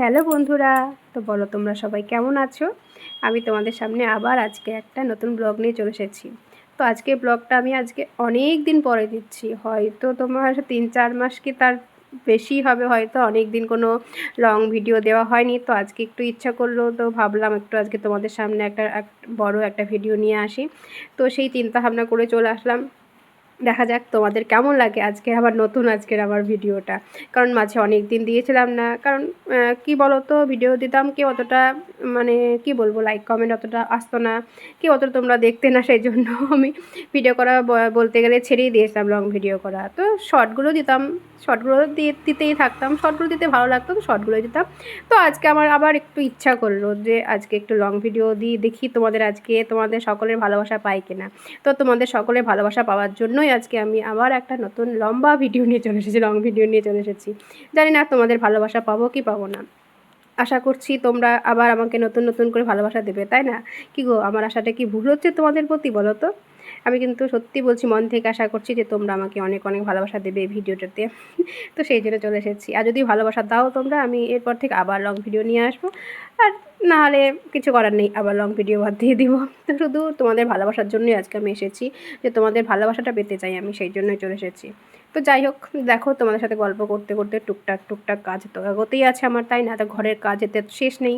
Hello বন্ধুরা, তো বলো তোমরা সবাই কেমন আছো? আমি তোমাদের সামনে আবার আজকে একটা নতুন ব্লগ নিয়ে চলে এসেছি। তো আজকে ব্লগটা আমি আজকে অনেক দিন পরে দিচ্ছি। হয়তো তোমার তিন চার মাস কি তার বেশি হবে, হয়তো অনেক দিন কোনো লং ভিডিও দেওয়া হয়নি। তো আজকে একটু ইচ্ছা করল, তো ভাবলাম একটু আজকে তোমাদের সামনে একটা বড় একটা ভিডিও নিয়ে আসি। তো সেই চিন্তা ভাবনা করে চলে আসলাম। দেখা যাক তোমাদের কেমন লাগে আজকের আবার নতুন আজকের আমার ভিডিওটা। কারণ মাঝে অনেক দিন দিয়েছিলাম না। কারণ কি বলো তো ভিডিও দিতাম কি অতটা মানে কি বলব লাইক কমেন্ট অতটা আসতো না। কি অতটা তোমরা দেখতে না, সেই জন্য আমি ভিডিও করা বলতে গেলে ছেড়েই দিয়েছিলাম লং ভিডিও করা। তো শর্টগুলো দিতাম শর্টগুলো দিয়ে দিতেই থাকতাম। শর্টগুলো দিতে ভালো লাগতো, তো শর্টগুলো দিতাম। তো আজকে আমার আবার একটু ইচ্ছা করল যে আজকে একটু লং ভিডিও দিই, দেখি তোমাদের আজকে তোমাদের সকলের ভালোবাসা পাই কিনা। তো তোমাদের সকলের ভালোবাসা পাওয়ার জন্যই আজকে আমি আবার একটা নতুন লম্বা ভিডিও নিয়ে চলে এসেছি লং ভিডিও নিয়ে চলে এসেছি। জানি না তোমাদের ভালোবাসা পাবো কি পাবো না। আশা করছি তোমরা আবার আমাকে নতুন নতুন করে ভালোবাসা দেবে, তাই না? কি গো, আমার আশাটা কি ভুল হচ্ছে তোমাদের প্রতি, বলো তো? আমি কিন্তু সত্যি বলছি, মন থেকে আশা করছি যে তোমরা আমাকে অনেক অনেক ভালোবাসা দেবে এই ভিডিওটাতে। তো সেই জন্য চলে এসেছি। আর যদি ভালোবাসা দাও তোমরা, আমি এরপর থেকে আবার লং ভিডিও নিয়ে আসব। আর নাহলে কিছু করার নেই, আবার লং ভিডিও বাদ দিয়ে দিব। তো শুধু তোমাদের ভালোবাসার জন্যই আজকে আমি এসেছি, যে তোমাদের ভালোবাসাটা পেতে চাই আমি, সেই জন্যই চলে এসেছি। তো যাই হোক, দেখো তোমাদের সাথে গল্প করতে করতে টুকটাক টুকটাক কাজ তো এগোতেই আছে আমার, তাই না? তো ঘরের কাজ এতে শেষ নেই,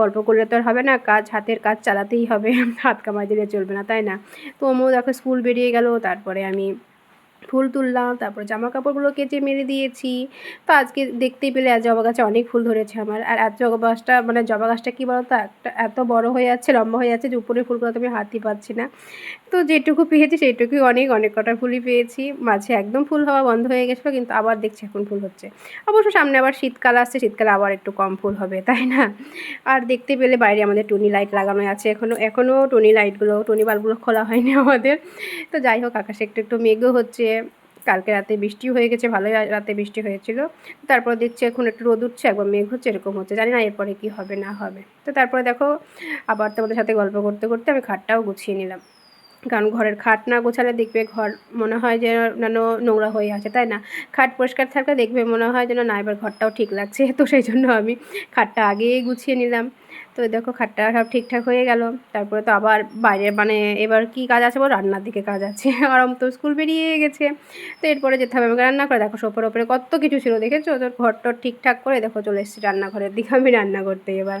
গল্প করলে তো আর হবে না, কাজ, হাতের কাজ চালাতেই হবে, হাত কামাই দিলে চলবে না, তাই না? তো ওমো দেখো স্কুল বেরিয়ে গেল, তারপরে আমি ফুল তুললাম, তারপর জামা কাপড়গুলো কেচে মেরে দিয়েছি। তো আজকে দেখতেই পেলে জবা গাছে অনেক ফুল ধরেছে আমার। আর এত জবা গাছটা মানে জবা গাছটা কী বলতো, একটা এত বড় হয়ে যাচ্ছে লম্বা হয়ে যাচ্ছে যে উপরের ফুলগুলো তো আমি হাতই পাচ্ছি না। তো যেটুকু পেয়েছি সেইটুকুই অনেক অনেক কটা ফুলই পেয়েছি। মাঝে একদম ফুল হওয়া বন্ধ হয়ে গেছিল, কিন্তু আবার দেখছি এখন ফুল হচ্ছে। অবশ্য সামনে আবার শীতকাল আসছে, শীতকালে আবার একটু কম ফুল হবে, তাই না? আর দেখতে পেলে বাইরে আমাদের টুনি লাইট লাগানো আছে এখনও এখনও টুনি লাইটগুলো, টুনি বাল্বগুলো খোলা হয়নি আমাদের। তো যাই হোক, আকাশে একটু একটু মেঘও হচ্ছে। কালকে রাতে বৃষ্টি হয়ে গেছে, ভালোই রাতে বৃষ্টি হয়েছিল। তারপর দেখছি এখন একটু রোদ উঠছে, একবার মেঘ হচ্ছে, এরকম হচ্ছে। জানি না এরপরে কি হবে, না হবে। তো তারপরে দেখো, আবার তোমাদের সাথে গল্প করতে করতে আমি খাটটাও গুছিয়ে নিলাম। কারণ ঘরের খাট না গোছালে দেখবে ঘর মনে হয় যে যেন নোংরা হয়ে আছে, তাই না? খাট পরিষ্কার থাকলে দেখবে মনে হয় যেন না, এবার ঘরটাও ঠিক লাগছে। তো সেই জন্য আমি খাটটা আগেই গুছিয়ে নিলাম। তো দেখো খাটটা সব ঠিকঠাক হয়ে গেল। তারপরে তো আবার বাইরে মানে এবার কি কাজ আছে বল? রান্নার দিকে কাজ আছে। আরাম তো স্কুল বেরিয়ে গেছে। তো এরপরে যেতে হবে আমাকে রান্না করে। দেখো সোফার ওপরে কত কিছু ছিল, দেখেছ? তোর ঘরটা ঠিকঠাক করে দেখো চলে এসেছি রান্নাঘরের দিকে আমি রান্না করতে এবার।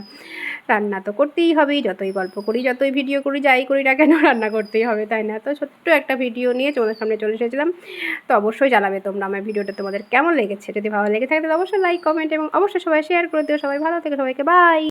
রান্না তো করতেই হবেই, যতই গল্প করি, যতই ভিডিও করি, যাই করি না কেন রান্না করতেই হবে, তাই না? তো ছোট্ট একটা ভিডিও নিয়ে তোমাদের সামনে চলে এসেছিলাম। তো অবশ্যই জানাবে তোমরা আমার ভিডিওটা তোমাদের কেমন লেগেছে। যদি ভালো লেগে থাকে তাহলে অবশ্যই লাইক কমেন্ট এবং অবশ্যই সবাই শেয়ার করে দিও। সবাই ভালো থেকে, সবাইকে বাই